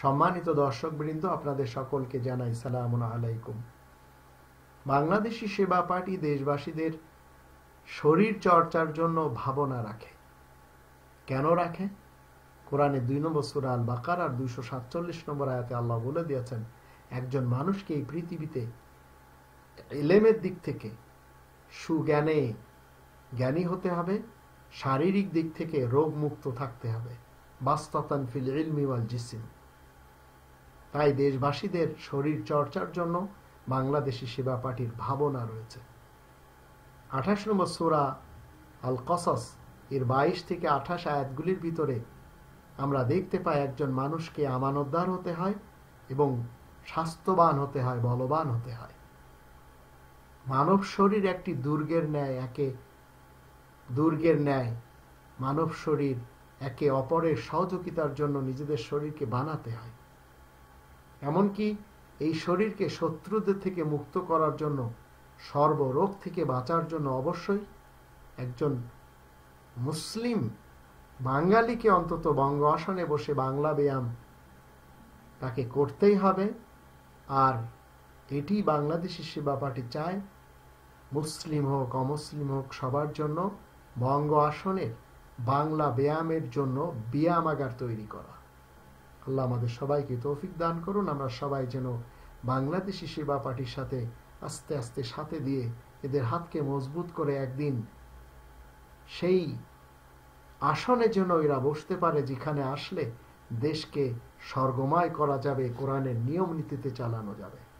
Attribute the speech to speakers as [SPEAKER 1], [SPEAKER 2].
[SPEAKER 1] সম্মানিত দর্শক বৃন্দ আপনাদের সকলকে জানাই সালাম আলাইকুম। বাংলাদেশি সেবা পার্টি দেশবাসীদের শরীর চর্চার জন্য ভাবনা রাখে। কেন রাখে? কোরআনে দুই নম্বর সুরা আল বাকার আর দুইশো সাতচল্লিশ নম্বর আয়াতে আল্লাহ বলে দিয়েছেন, একজন মানুষকে এই পৃথিবীতে এলেমের দিক থেকে সুজ্ঞানে জ্ঞানী হতে হবে শারীরিক দিক থেকে রোগ মুক্ত থাকতে হবে। বাস্তাতান ফিল ইলমি ওয়াল জিসিম। তাই দেশবাসীদের শরীর চর্চার জন্য বাংলাদেশি সেবা পার্টির ভাবনা রয়েছে। আঠাশ নম্বর সোরা আল কসস এর বাইশ থেকে আঠাশ আয়াতগুলির ভিতরে আমরা দেখতে পাই একজন মানুষকে আমানতদার হতে হয় এবং স্বাস্থ্যবান হতে হয়, বলবান হতে হয়। মানব শরীর একটি দুর্গের ন্যায়, একে দুর্গের ন্যায়, মানব শরীর একে অপরের সহযোগিতার জন্য নিজেদের শরীরকে বানাতে হয়। এমনকি এই শরীরকে শত্রুদের থেকে মুক্ত করার জন্য, সর্বরোগ থেকে বাঁচার জন্য অবশ্যই একজন মুসলিম বাঙালিকে অন্তত বঙ্গ আসনে বসে বাংলা ব্যায়াম তাকে করতেই হবে। আর এটি বাংলাদেশি সেবা পার্টি চায়, মুসলিম হোক, অমুসলিম হোক, সবার জন্য বঙ্গ আসনের বাংলা ব্যায়ামের জন্য ব্যায়ামাগার তৈরি করা। আল্লাহ আমাদের সবাইকে তৌফিক দান করুন। আমরা সবাই যেন বাংলাদেশি সেবা পার্টির সাথে আস্তে আস্তে সাথে দিয়ে এদের হাতকে মজবুত করে একদিন সেই আসনে যেন এরা বসতে পারে যেখানে আসলে দেশকে স্বর্গময় করা যাবে, কোরআনের নিয়ম নীতিতে চালানো যাবে।